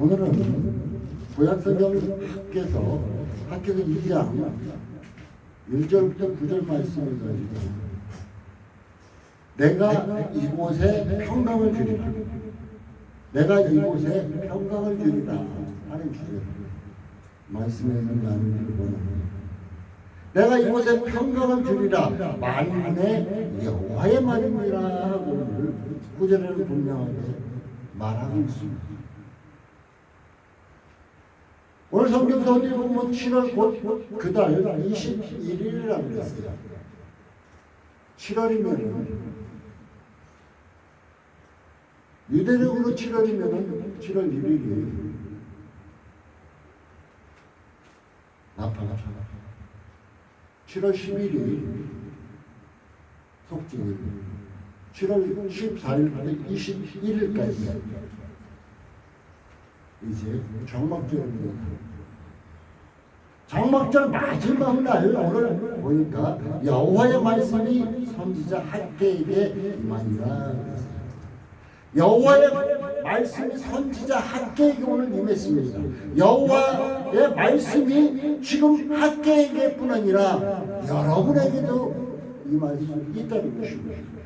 오늘은 구약성경 학께서 학께서 2장 1절부터 9절 말씀을 가지고 내가 이곳에 평강을 주리라. 내가 이곳에 평강을 주리라 하는 주제로 말씀에 있는 나누기를 원합니다. 내가 이곳에 평강을 주리라. 만군의 여호와의 말입니다. 하고 구절에는 분명하게 말하고 있습니다 오늘 성경서 어디 보면 7월 곧 그달 21일이라고 그랬어요. 7월이면은 유대적으로 7월이면은 7월 1일이 나팔 7월 10일이 속죄일. 7월 14일부터 21일까지 이제 장막절입니다. 장막절 마지막 날 오늘 보니까 여호와의 말씀이 선지자 학계에게 임하니라 여호와의 말씀이 선지자 학계에게 오늘 임했습니다. 여호와의 말씀이 지금 학계에게뿐 아니라 여러분에게도 임할 수 있다는 것입니다.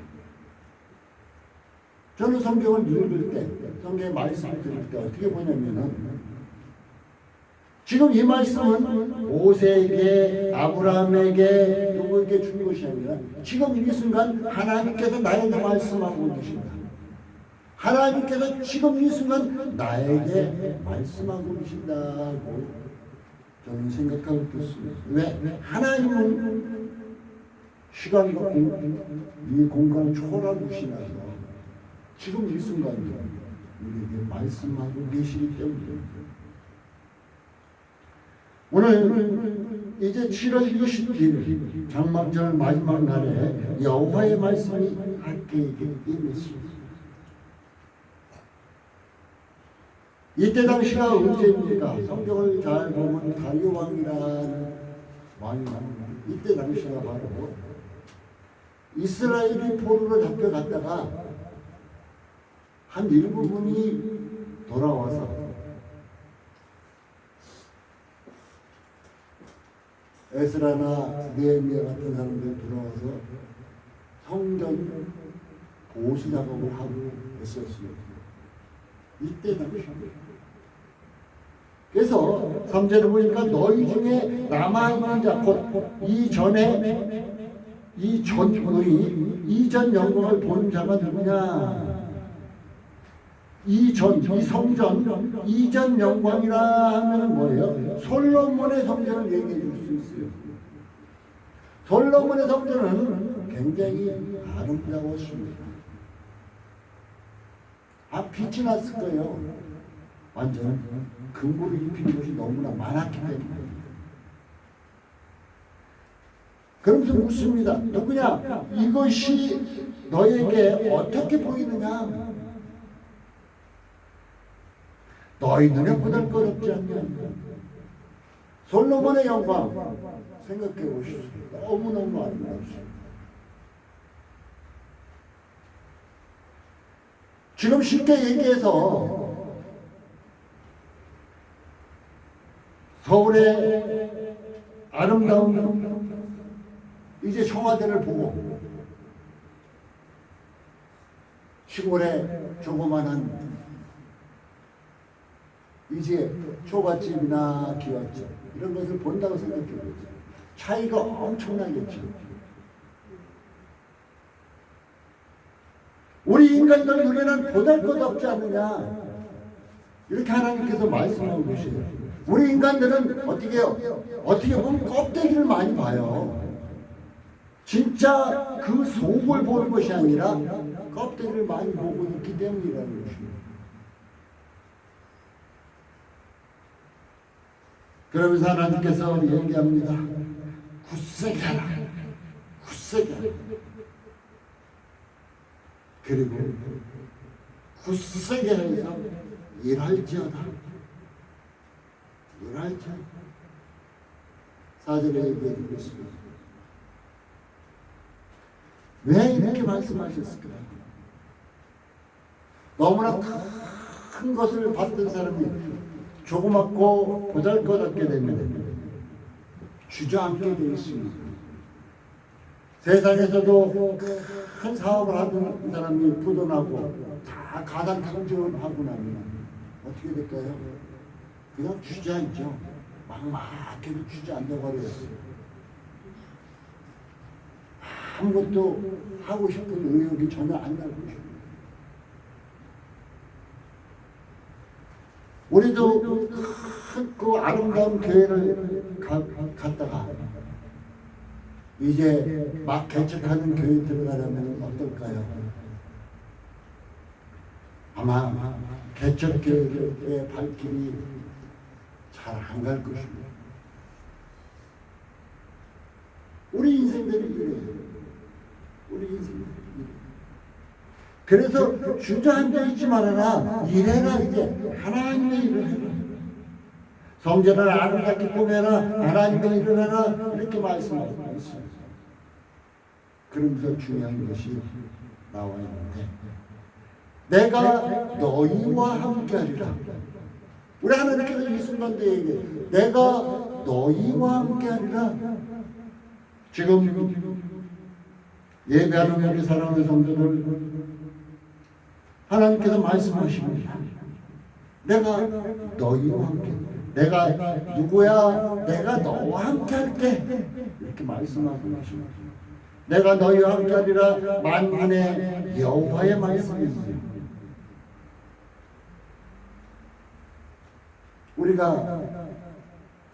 저는 성경을 읽을 때, 성경의 말씀을 들을 때 어떻게 보냐면은 지금 이 말씀은 모세에게, 아브라함에게, 누구에게 준 것이 아니라 지금 이 순간 하나님께서 나에게 말씀하고 계십니다. 하나님께서 지금 이 순간 나에게 말씀하고 계신다고 저는 생각하고 있습니다. 왜? 하나님은 시간과 공, 이 공간을 초월하시나서 지금 이 순간도 우리에게 말씀하고 계시기 때문입니다. 오늘 이제 7월 20일 장막절 마지막 날에 여호와의 말씀이 학계에게 임했습니다. 이때 당시가 언제입니까? 성경을 잘 보면 다리오 왕이라는 왕이 나옵니다. 이때 당시가 바로 이스라엘이 포로로 잡혀갔다가 한 일부분이 돌아와서 에스라나 느헤미야 같은 사람들이 돌아와서 성전 보수 작업을 하고 있었어요. 이때 당시. 그래서 3절에 보니까 너희 중에 남아있는 자, 곧 이전에 이 전 의 이전 영광을 본 자가 누구냐? 이전, 이 성전, 이전 영광이라 하면 뭐예요? 솔로몬의 성전을 얘기해 줄 수 있어요. 솔로몬의 성전은 굉장히 아름다웠습니다. 아, 빛이 났을 거예요. 완전 금고를 입히는 것이 너무나 많았기 때문에. 그러면서 묻습니다. 누구냐? 이것이 너에게 어떻게 보이느냐? 너희 눈에 보잘것없지 않냐? 솔로몬의 영광 생각해 보십시오. 너무너무 아름답습니다. 지금 쉽게 얘기해서 서울의 아름다운 이제 청와대를 보고 시골에 조그만한 이제 초가집이나 기와집 이런 것을 본다고 생각해 보죠. 차이가 엄청나겠죠. 우리 인간들 눈에는 보잘 것 없지 않느냐 이렇게 하나님께서 말씀하고 계세요. 우리 인간들은 어떻게 해요? 어떻게 보면 껍데기를 많이 봐요. 진짜 그 속을 보는 것이 아니라 껍데기를 많이 보고 있기 때문이라는 것입니다. 그러면서 하나님께서 얘기합니다. 굳세게 하라. 굳세게. 그리고 굳세게 해서 일할지어다. 일할지어다. 사절에 얘기해주고 있습니다. 왜 이렇게 말씀하셨을까요? 너무나 큰큰 것을 받던 사람이 조그맣고 보잘것없게 되면 주저앉게 되어 있습니다. 세상에서도 큰 사업을 하던 사람이 부도나고 다 가당탕정하고 나면 어떻게 될까요? 그냥 주저앉죠. 막막하게 주저앉아버려요. 아무것도 하고 싶은 의욕이 전혀 안 나고 있어요. 우리도 큰그 아름다운 교회를 가, 갔다가 이제 막 개척하는 교회 들어가려면 어떨까요? 아마 개척 교회의 발길이 잘 안 갈 것입니다. 우리 인생들이 이래요. 우리 인생들이. 그래서 주저앉아 있지 말아라. 일해라 이제 하나님의 일을. 성전을 아름답게 꾸며라. 하나님의 일을 해라. 이렇게 말씀하고 있습니다. 그러면서 중요한 것이 나와 있는데 내가 너희와 함께하리라. 우리 하나님께서 이 순간도 얘기해. 내가 너희와 함께하리라. 지금 예배하는 우리 사랑하는 성도들 하나님께서 말씀하십니다. 내가 너희와 함께, 내가 누구야? 내가 너와 함께 할게. 이렇게 말씀하고 계십니다. 내가 너희와 함께 하리라 만군의 여호와의 말씀입니다. 우리가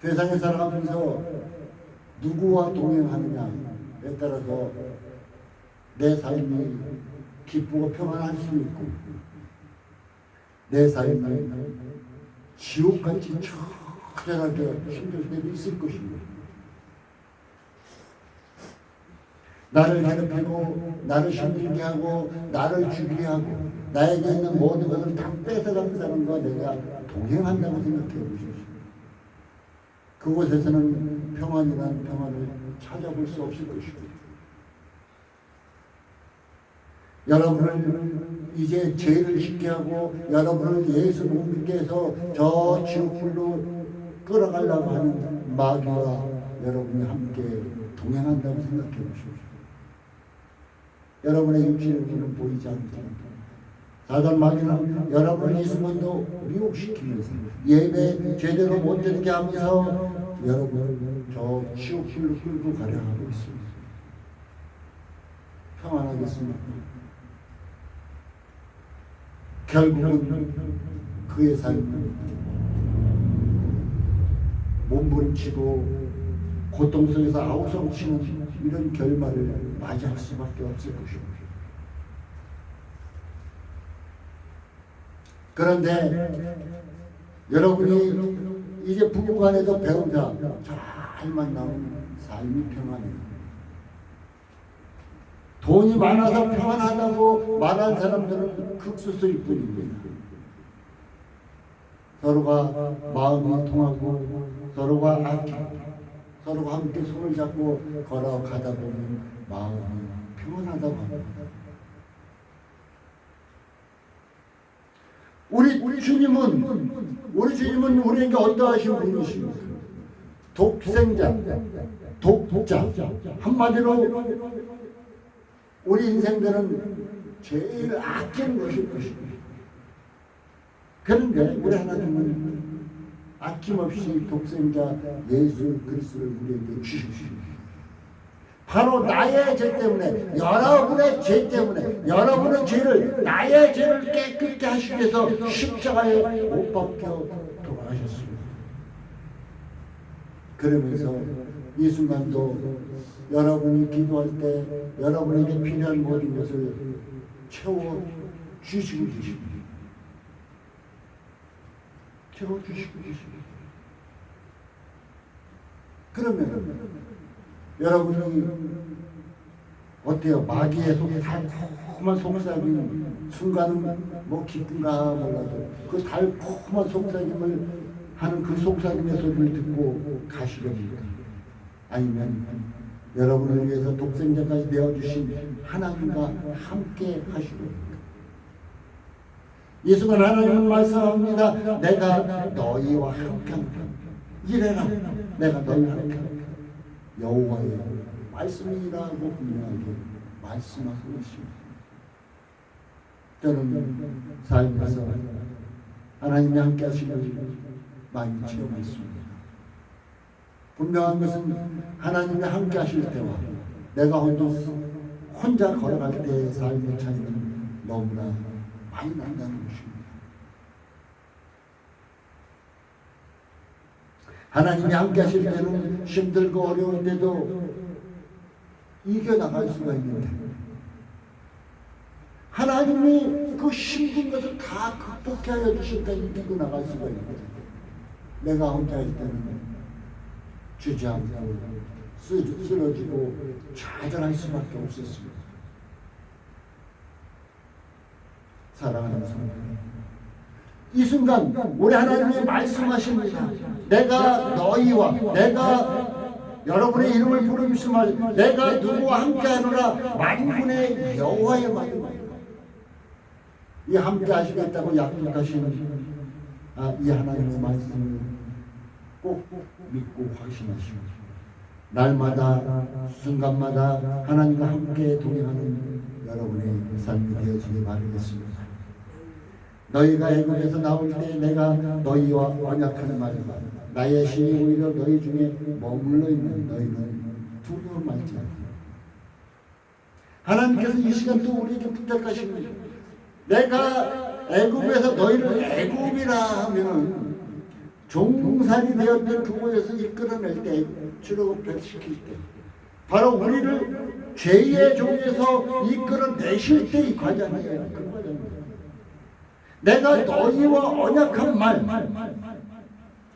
세상에 살아가면서 누구와 동행하느냐에 따라서 내 삶이 기쁘고 평안할 수 있고 내 삶이 지옥같이 처절하게 힘들 때도 있을 것입니다. 나를 괴롭히고 나를 힘들게 하고 나를 죽이게 하고 나에게 있는 모든 것을 다 뺏어가는 사람과 내가 동행한다고 생각해 보십시오. 그곳에서는 평안이란 평안을 찾아볼 수 없을 것입니다. 여러분을 이제 죄를 짓게 하고 여러분을 예수 못 믿게 해서 저 지옥불로 끌어가려고 하는 마귀와 여러분이 함께 동행한다고 생각해 보십시오. 여러분의 육신은 보이지 않습니다. 사단 마귀는 여러분을 이 순간도 미혹시키면서 예배 제대로 못 드리게 하면서 여러분을 저 지옥불로 끌고 가려 하고 있습니다. 평안하겠습니까? 결국은 그의 삶은 몸부림치고 고통 속에서 아우성치는 이런 결말을 맞이할 수밖에 없을 것입니다. 그런데 여러분이 이제 부부간에도 배우자 잘 만나면 삶이 평안해요. 돈이 많아서 평안하다고 말한 사람들은 극수수일 뿐입니다. 서로가 마음이 통하고 서로가 아끼고 서로가 함께 손을 잡고 걸어가다 보면 마음이 평안하다고 합니다. 우리, 우리 주님은 우리 주님은 우리에게 어떠하신 분이십니까? 독생자, 독자 한마디로 우리 인생들은 제일 아끼는 것일 것입니다. 그런데 우리 하나님은 아낌없이 독생자 예수 그리스도를 우리에게 주십니다. 바로 나의 죄 때문에 여러분의 죄 때문에 여러분의 죄를 나의 죄를 깨끗게 하시기 위해서 십자가에 못 박혀 돌아가셨습니다. 그러면서 이 순간도 여러분이 기도할 때 여러분에게 필요한 모든 것을 채워 주시고 계십니다. 채워 주시고 계십니다. 그러면 여러분이 어때요? 마귀의 속 달콤한 속삭임 순간은 뭐 기쁜가 몰라도 그 달콤한 속삭임을 하는 그 속삭임의 소리를 듣고 가시렵니까? 아니면 여러분을 위해서 독생자까지 내어주신 하나님과 함께? 이 순간 하나님은 말씀합니다. 내가 너희와 함께한다. 이래라. 내가 너희와 함께한다. 여호와의 말씀이라고 분명하게 말씀하고 있습니다. 저는 삶에서 하나님이 함께 하시는 많이 체험했습니다. 분명한 것은 하나님이 함께 하실 때와 내가 혼자, 걸어갈 때의 삶의 차이는 너무나 많이 난다는 것입니다. 하나님이 함께 하실 때는 힘들고 어려울 때도 이겨나갈 수가 있는데 하나님이 그 힘든 것을 다 극복해 하여 주실까 이기고 나갈 수가 있는데 내가 혼자 할 때는 주저앉고 쓰- 쓰러지고 좌절할 수밖에 없었습니다. 사랑하는 성도 이 순간 우리 하나님이 말씀하십니다. 내가 너희와 내가 여러분의 이름을 부르면서 말 내가 누구와 함께하노라 만군의 여호와의 말입니다. 이 함께 하시겠다고 약속하신 아, 이 하나님의 말씀을 꼭 믿고 확신하시고 날마다 순간마다 하나님과 함께 동행하는 여러분의 삶이 되어지길 바라겠습니다. 너희가 애굽에서 나올 때 내가 너희와 언약하는 말이다. 나의 신이 오히려 너희 중에 머물러 있는 너희는 두려움 말지 않다. 하나님께서 이 시간 또 우리에게 부탁하십니다. 내가 애굽에서 너희를 애굽이라 하면은 종살이 되었던 그곳에서 이끌어낼 때 출애굽시킬 때 바로 우리를 죄의 종에서 이끌어내실 때 이 과정이에요. 그. 내가 너희와 언약한 말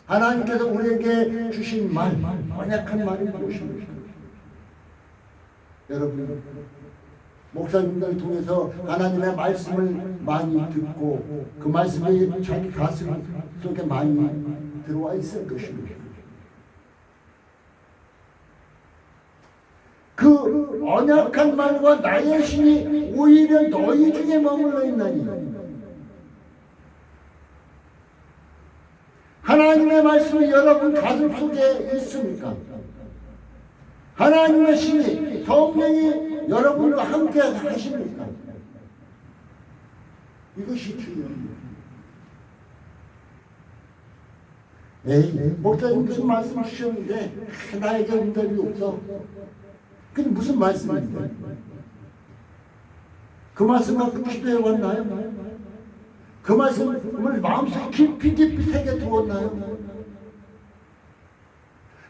하나님께서 우리에게 주신 말 언약한 말이 무엇입니까? 여러분 목사님들 통해서 하나님의 말씀을 많이 듣고 그 말씀이 자기 가슴 속에 많이 들어와 있을 것입니다. 그 언약한 말과 나의 신이 오히려 너희 중에 머물러 있나니 하나님의 말씀이 여러분 가슴 속에 있습니까? 하나님의 신이 성령이 여러분과 함께 하십니까? 이것이 중요합니다. 에이, 목사님 무슨 말씀 주셨는데 나에게 응답이 없어. 그게 무슨 말씀인데? 그 말씀 갖고 기도해 왔나요? 그 말씀을 마음속에 깊이 깊이 새겨 두었나요?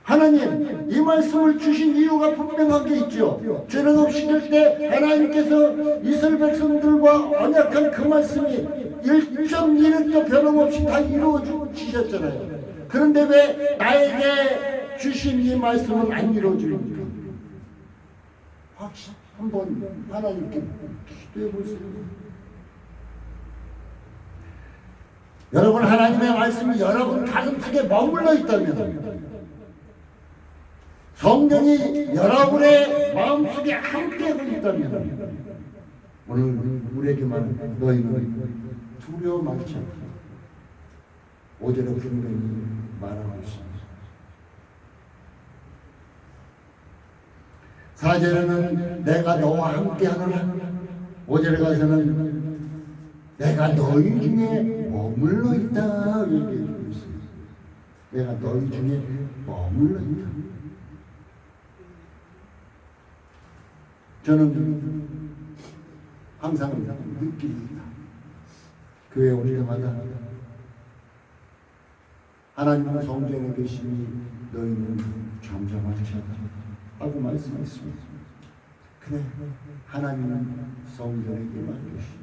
하나님, 이 말씀을 주신 이유가 분명하게 있죠. 죄는 없이길 때 하나님께서 이스라엘 백성들과 언약한 그 말씀이 1.1도 변함없이 다 이루어지셨잖아요. 그런데 왜 나에게 주신 이 말씀은 안 이루어집니까? 확실히 한번 하나님께 기도해 보세요. 여러분 하나님의 말씀이 여러분 가슴 속에 머물러 있다면 성령이 여러분의 마음속에 함께하고 있다면 오늘 우리에게만 너희는 두려워 말지 않다. 오절에 분명히 말하고 있습니다. 사절에는 내가 너와 함께하노라. 오절에 가서는 내가 너희 중에 머물러 있다 얘기해 주고 있습니다. 내가 너희 중에 머물러 있다. 저는 항상 느낍니다. 교회 올 때마다 하나님은 성전에 계시니 너희는 잠잠하지 않다 하고 말씀했습니다. 그래 하나님은 성전에게만 계시니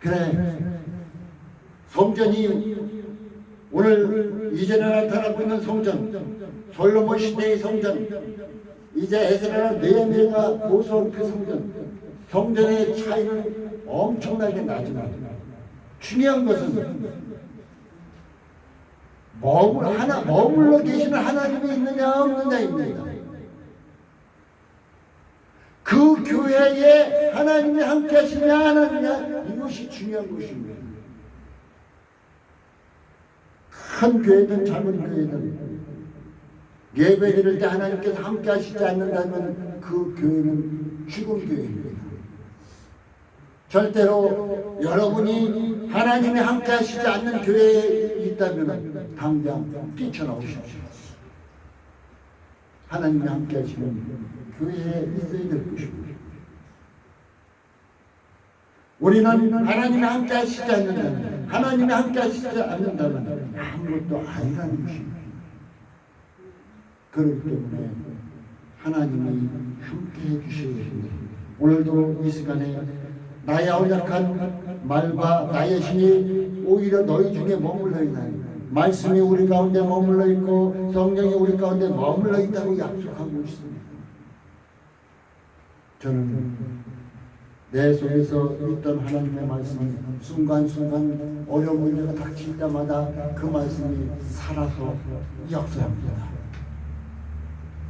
그래 성전이 오늘 이전에 나타나고 있는 성전 솔로몬 시대의 성전 이제 에스라나 느헤미야가 보수한 그 성전 성전의 차이는 엄청나게 나지만 중요한 것은 머물 하나 머물러 계시는 하나님이 있느냐 없느냐입니다. 그 교회에 하나님이 함께 하시냐 안 하느냐 이것이 중요한 것입니다. 큰 교회든 작은 교회든 예배 드릴 때 하나님께서 함께 하시지 않는다면 그 교회는 죽은 교회입니다. 절대로 여러분이 하나님이 함께 하시지 않는 교회에 있다면 당장 뛰쳐나오십시오. 하나님이 함께 하시는 교회에 있어야 될 것입니다. 우리는 하나님이 함께 하시지 않는다면, 하나님이 함께 하시지 않는다면 아무것도 아니라는 것입니다. 그렇기 때문에 하나님이 함께 해주셔야 됩니다. 오늘도 이 시간에 나의 언약한 말과 나의 신이 오히려 너희 중에 머물러 있나니 말씀이 우리 가운데 머물러 있고 성령이 우리 가운데 머물러 있다고 약속하고 있습니다. 저는 내 속에서 있던 하나님의 말씀이 순간순간 어려운 문제가 닥칠 때마다 그 말씀이 살아서 역사합니다.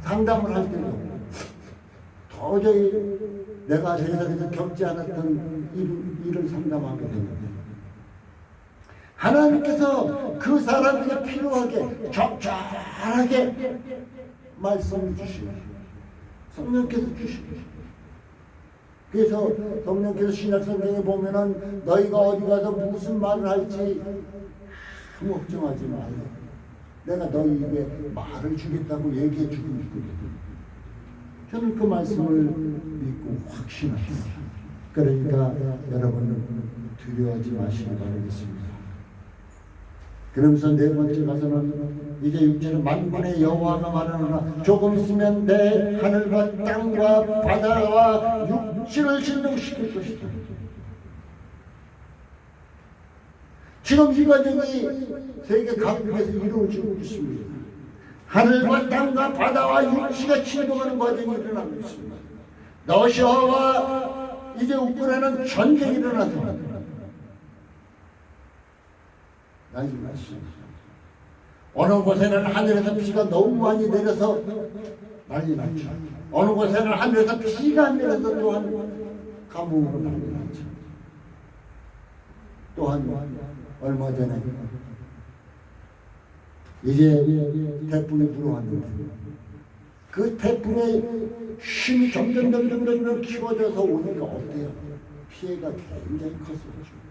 상담을 할 때도 도저히 내가 세상에서 겪지 않았던 일, 일을 상담하게 되는데 하나님께서 그 사람에게 필요하게 적절하게 말씀을 주시고 성령께서 주시고 그래서 성령께서 신약 성경에 보면은 너희가 어디 가서 무슨 말을 할지 아무 걱정하지 말라. 내가 너희에게 말을 주겠다고 얘기해 주고 있거든. 저는 그 말씀을 믿고 확신합니다. 그러니까 여러분 두려워하지 마시기 바라겠습니다. 그러면서 네 번째 가서는 이제 육체는 만군의 여호와가 말하노라 조금 있으면 내 하늘과 땅과 바다와 육지를 진동시킬 것이다. 지금 이 과정이 세계 각국에서 이루어지고 있습니다. 하늘과 땅과 바다와 육지가 진동하는 과정이 일어나고 있습니다. 러시아와 이제 우크라이나는 전쟁이 일어나서 난리 났습니다. 어느 곳에는 하늘에서 비가 너무 많이 내려서 난리 났죠. 어느 곳에는 하늘에서 비가 안 내려서 또한 감옥으로 난리 났죠. 또한 얼마 전에 이제 태풍이 불어왔는데 그 태풍의 힘이 점점 점점 점점 키워져서 오니까 어때요? 피해가 굉장히 컸었죠.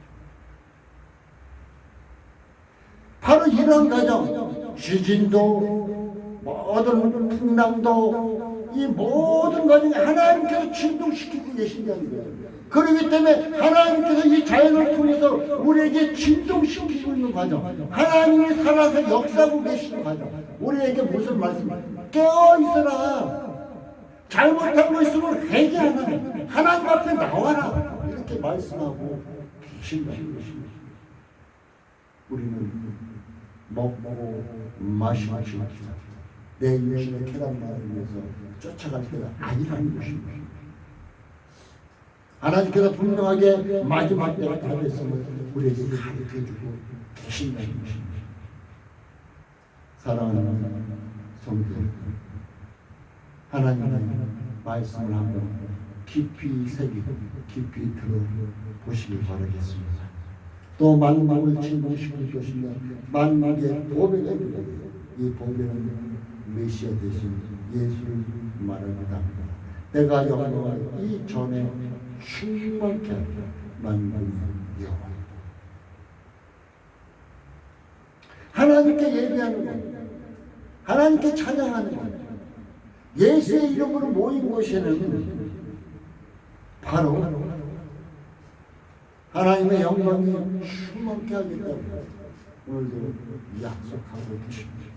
바로 이런 과정, 지진도 모든 풍랑도 이 모든 과정에 하나님께서 진동시키고 계신다는 거예요. 그렇기 때문에 하나님께서 이 자연을 통해서 우리에게 진동시키고 있는 과정, 하나님이 살아서 역사하고 계시는 과정, 우리에게 무슨 말씀? 깨어 있어라. 잘못한 거 있으면 회개하라. 하나님 앞에 나와라. 이렇게 말씀하고 계신다는 것입니다. 우리는 먹고 마시고 내 육신의 쾌락만을 위해서 쫓아갈 때가 아니라는 것입니다. 하나님께서 분명하게 마지막 때가 다 됐음을 우리에게 가르쳐주고 계신다는 것입니다. 사랑하는 성도 하나님의 말씀을 한번 깊이 새기고 깊이 들어보시길 바라겠습니다. 또 만국을 진동시킬 것이며 만국의 보배가 되고 이 보배는 메시아 대신 예수를 말합니다. 내가 영광을 이 전에 하리라. 만국의 여호와 하나님께 예배하는 것 하나님께 찬양하는 것 예수의 이름으로 모인 곳에는 바로 하나님의 영광이 충만케 하겠다고 오늘도 약속하고 계십니다.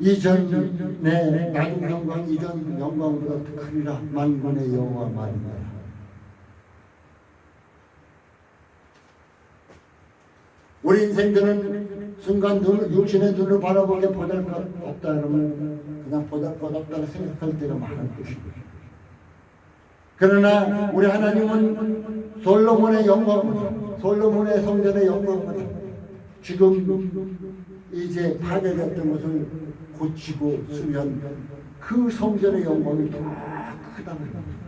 이전에 나는 영광 이전 영광보다 더 크리라 만군의 여호와 말이라 우리 인생들은 순간 눈, 육신의 눈을 바라보게 보잘 것 없다 그러면 그냥 보잘 것 없다고 생각할 때가 많을 것입니다. 그러나 우리 하나님은 솔로몬의 영광보다 솔로몬의 성전의 영광보다 지금 이제 파괴됐던 것을 고치고 수면 그 성전의 영광이 더 크다는 거예요.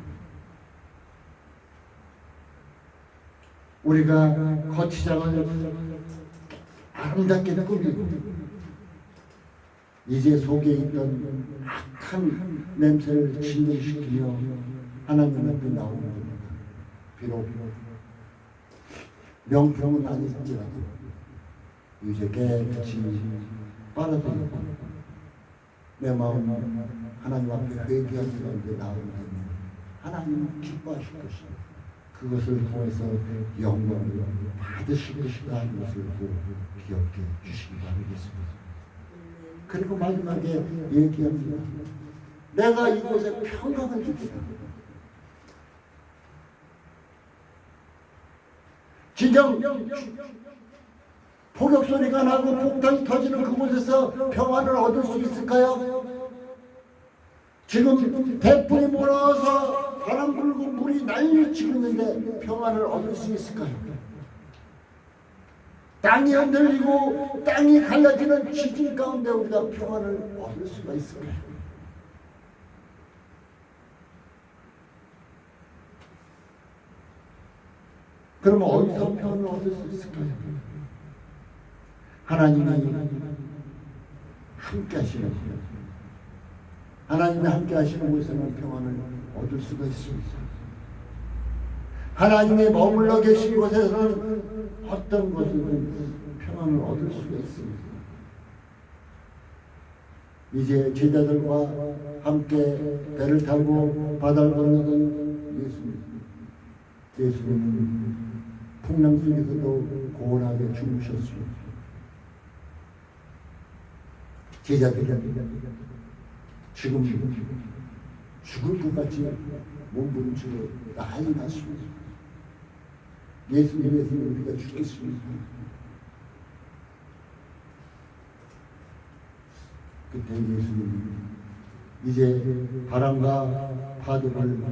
우리가 거치장을 아름답게 꾸미고 이제 속에 있던 악한 냄새를 진동시키며 하나님 앞에 나오는 겁니다. 비록 명품은 아닐지라도 이제 깨끗이 빨아들이고 내 마음 하나님 앞에 회개하는 가운데 나오면 하나님은 기뻐하실 것입니다. 그것을 통해서 영광을 받으실 것이다 하는 것을 꼭 기억해 주시기 바라겠습니다. 그리고 마지막에 얘기합니다. 내가 이곳에 평강을 주리라. 진정 폭격 소리가 나고 폭탄이 터지는 그곳에서 평안을 얻을 수 있을까요? 지금 대풍이 몰아서 바람 불고 물이 난리치고 있는데 평안을 얻을 수 있을까요? 땅이 흔들리고 땅이 갈라지는 지진 가운데 우리가 평안을 얻을 수가 있을까요? 그러면 어디서 평안을 얻을 수 있을까요? 하나님이 함께 하시는 곳. 하나님이 함께 하시는 곳에는 평안을 얻을 수가 있습니다. 하나님이 머물러 계신 곳에서는 어떤 것이든 평안을 얻을 수가 있습니다. 이제 제자들과 함께 배를 타고 바다를 건너던 예수님. 예수님은 풍랑 속에서도 고온하게 주무셨습니다. 제자들이 지금 죽을 것 같이 몸부림치고 난리 났습니다. 예수님, 예수님, 우리가 죽겠습니다. 그때 예수님 이제 바람과 파도를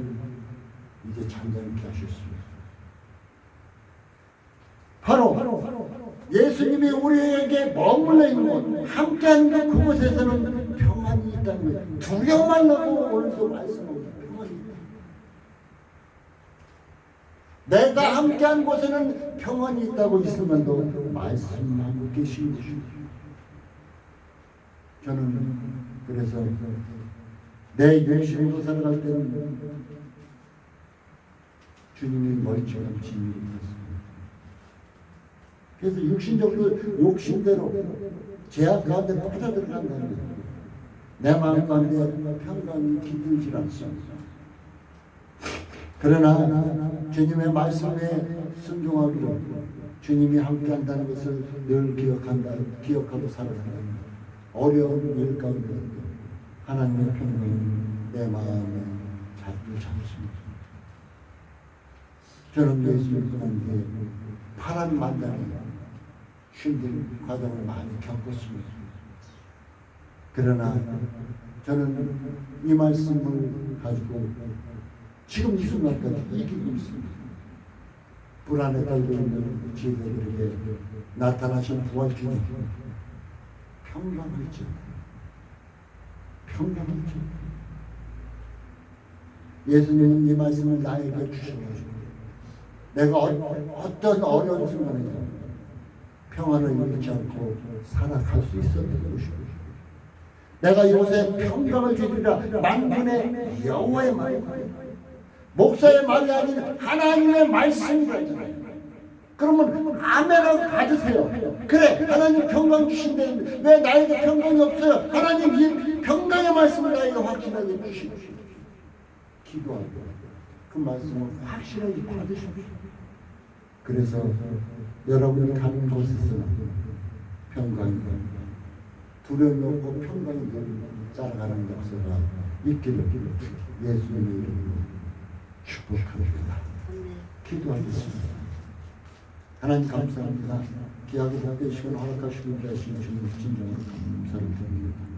이제 잠잠케 하셨습니다. 바로 예수님이 우리에게 머물러 있는 곳, 함께하는 곳, 그곳에서는 평안이 있다는 거예요. 두려워 말라고 오늘도 말씀합니다. 평안이 있다. 내가 함께한 곳에는 평안이 있다고 있으면도 말씀하고 계신 것입니다. 저는 그래서 내 열심으로 살아갈 때는 주님이 머리처럼 진리를 했습니다. 그래서 육신적으로 욕심대로 제약 가운데 빠져들어간다는 거예요. 내 마음 가운데 평강이 깃들질 않습니다. 그러나 주님의 말씀에 순종하기로 주님이 함께한다는 것을 늘 기억한다, 기억하고 살아간다. 어려운 일 가운데 하나님의 평강이 내 마음에 자주 잡습니다. 저는 예수님 가운데 파란 만장에 힘든 과정을 많이 겪었습니다. 그러나 저는 이 말씀을 가지고 지금 이 순간까지 이기고 있습니다. 불안에 떨고 있는 지혜들에게 나타나신 부활주님 평강하죠. 평강하죠. 예수님은 이 말씀을 나에게 주셔가지고 내가 어, 떤 어려운 순간에도 평안을 잃지 않고 살아갈 수 있었던 것이고 내가 이곳에 평강을 주리라. 만군의 여호와의 말 목사의 말이 아닌 하나님의 말씀이잖아요 그러면 아멘을 받으세요. 그래 하나님 평강 주신다는데 왜 나에게 평강이 없어요? 하나님 이 평강의 말씀을 나에게 확신하게 주십시오. 기도하고 그 말씀을 확실하게 받으십시오 그래서 여러분이 가는 곳에서는 평강이 두려움이 없고 평강이 따라가는 역사가 있기를 예수님의 이름으로 축복합니다. 기도하겠습니다. 하나님 감사합니다. 귀하게 받으시고 허락하시고 계신 주님 진정으로 감사를 드립니다.